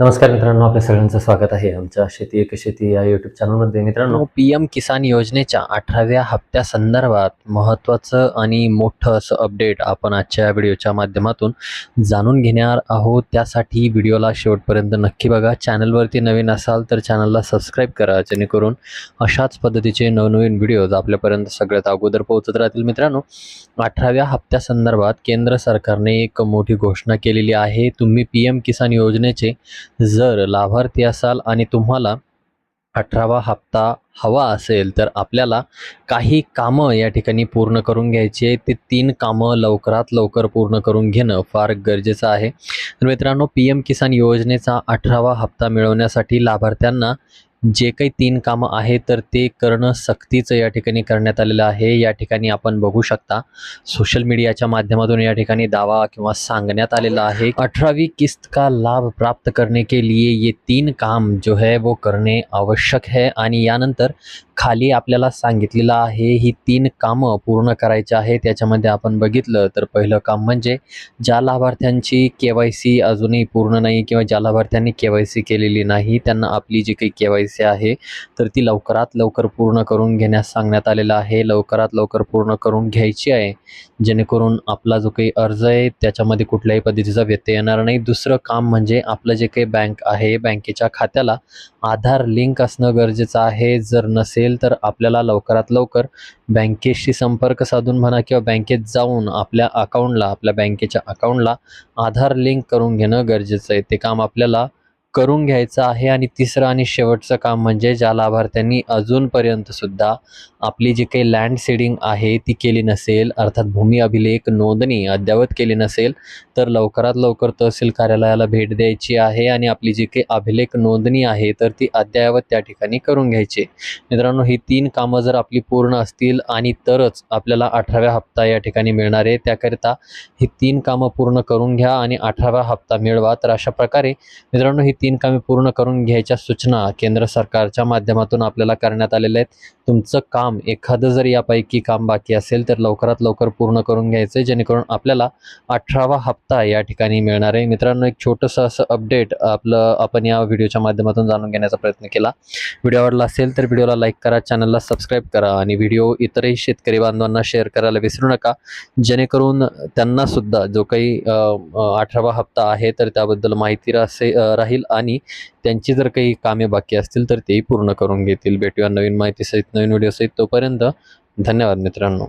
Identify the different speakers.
Speaker 1: नमस्कार मित्रांनो आपल्या सगळ्यांचं स्वागत आहे. आमच्या शेती एक शेती या युट्यूब चॅनलमध्ये मित्रांनो पी एम किसान योजनेच्या अठराव्या हप्त्या संदर्भात महत्त्वाचं आणि मोठं असं अपडेट आपण आजच्या व्हिडिओच्या माध्यमातून जाणून घेणार आहोत. त्यासाठी व्हिडिओला शेवटपर्यंत नक्की बघा. चॅनलवरती नवीन असाल तर चॅनलला सबस्क्राईब करा जेणेकरून अशाच पद्धतीचे नवनवीन व्हिडिओज आपल्यापर्यंत सगळ्यात अगोदर पोहोचत राहतील. मित्रांनो अठराव्या हप्त्यासंदर्भात केंद्र सरकारने एक मोठी घोषणा केलेली आहे. तुम्ही पी एम किसान योजनेचे जर लाभार्थी असाल आणि तुम्हाला अठरावा हप्ता हवा असेल तर आपल्याला काही कामं या ठिकाणी पूर्ण करून घ्यायची आहे. ते तीन कामं लवकरात लवकर पूर्ण करून घेणं फार गरजेचं आहे. तर मित्रांनो पी एम किसान योजनेचा अठरावा हप्ता मिळवण्यासाठी लाभार्थ्यांना जे काही तीन कामं आहे तर ते करणं सक्तीचं या ठिकाणी करण्यात आलेलं आहे. या ठिकाणी आपण बघू शकता सोशल मीडियाच्या माध्यमातून या ठिकाणी दावा किंवा सांगण्यात आलेला आहे अठरावी किस्त का लाभ प्राप्त करने के लिए ये तीन काम जो है वो करणे आवश्यक है. आणि यानंतर खाली आपल्याला सांगितलेलं आहे ही तीन कामं पूर्ण करायची आहे त्याच्यामध्ये आपण बघितलं तर पहिलं काम म्हणजे ज्या लाभार्थ्यांची के वाय सी अजूनही पूर्ण नाही किंवा ज्या लाभार्थ्यांनी के वाय सी केलेली नाही त्यांना आपली जी काही के वाय सी आहे तर ती लवकरात लवकर पूर्ण करून घेण्यास सांगण्यात आलेलं आहे. लवकरात लवकर पूर्ण करून घ्यायची आहे जेणेकरून आपला जो काही अर्ज आहे त्याच्यामध्ये कुठल्याही पद्धतीचा व्यत्यय येणार नाही. दुसरं काम म्हणजे आपलं जे काही बँक आहे बँकेच्या खात्याला आधार लिंक असणं गरजेचं आहे. जर नसेल तर आपल्याला लवकरात लवकर बँकेशी संपर्क साधून म्हणा किंवा बँकेत जाऊन आपल्या अकाउंटला आपल्या बँकेच्या अकाउंटला आधार लिंक करून घेणं गरजेचं आहे. ते काम आपल्याला करून घ्यायचं आहे. आणि तिसरं आणि शेवटचं काम म्हणजे ज्या लाभार्थ्यांनी अजूनपर्यंतसुद्धा आपली जी काही लँड सीडिंग आहे ती केली नसेल अर्थात भूमी अभिलेख नोंदणी अद्ययावत केली नसेल तर लवकरात लवकर तहसील कार्यालयाला भेट द्यायची आहे. आणि आपली जी काही अभिलेख नोंदणी आहे तर ती अद्ययावत त्या ठिकाणी करून घ्यायची. मित्रांनो ही तीन कामं जर आपली पूर्ण असतील आणि तरच आपल्याला अठराव्या हप्ता या ठिकाणी मिळणार आहे त्याकरिता ही तीन कामं पूर्ण करून घ्या आणि अठरावा हप्ता मिळवा. तर अशा प्रकारे मित्रांनो ही तीन कामे पूर्ण करून घ्यायच्या सूचना केंद्र सरकारच्या माध्यमातून आपल्याला करण्यात आलेल्या आहेत. तुमचं काम एखादं जर यापैकी काम बाकी असेल तर लवकरात लवकर पूर्ण करून घ्यायचं आहे जेणेकरून आपल्याला अठरावा हप्ता या ठिकाणी मिळणार आहे. मित्रांनो एक छोटंसं असं अपडेट आपलं आपण या व्हिडिओच्या माध्यमातून जाणून घेण्याचा प्रयत्न केला. व्हिडिओ आवडला असेल तर व्हिडिओला लाईक करा चॅनलला सबस्क्राईब करा आणि व्हिडिओ इतरही शेतकरी बांधवांना शेअर करायला विसरू नका. जेणेकरून त्यांना सुद्धा जो काही अठरावा हप्ता आहे तर त्याबद्दल माहिती रासे राहील. आणि त्यांची जर काही कामे बाकी असतील तर तेही पूर्ण करून घेतील. भेटूया नवीन माहितीसहित नवीन व्हिडिओसहित तोपर्यंत धन्यवाद मित्रांनो.